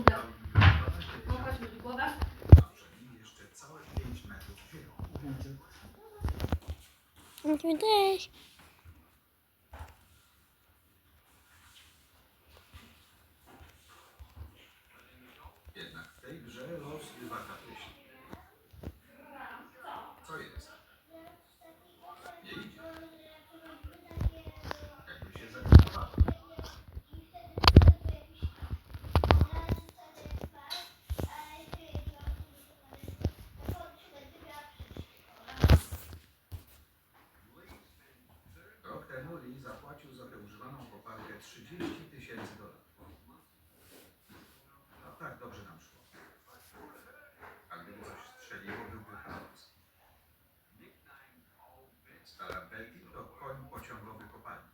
Uda. Popatrz mi głowę. A przed nim jeszcze całe 5 metrów ziemi. Nie widać. Jednak w tej grze los bywa kapryśny. 30 tysięcy dolarów. No tak dobrze nam szło. A gdyby coś strzeliło, byłby chaos. Stara Betty to koń pociągowy kopalni.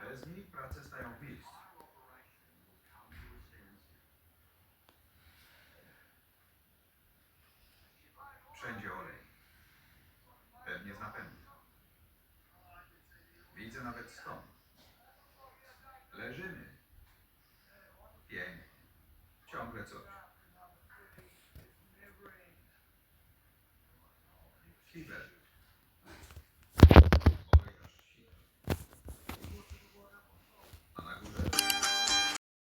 Bez niej prace stają w miejscu. Wszędzie olej. Pewnie z napędu. Widzę nawet stąd. করে চলে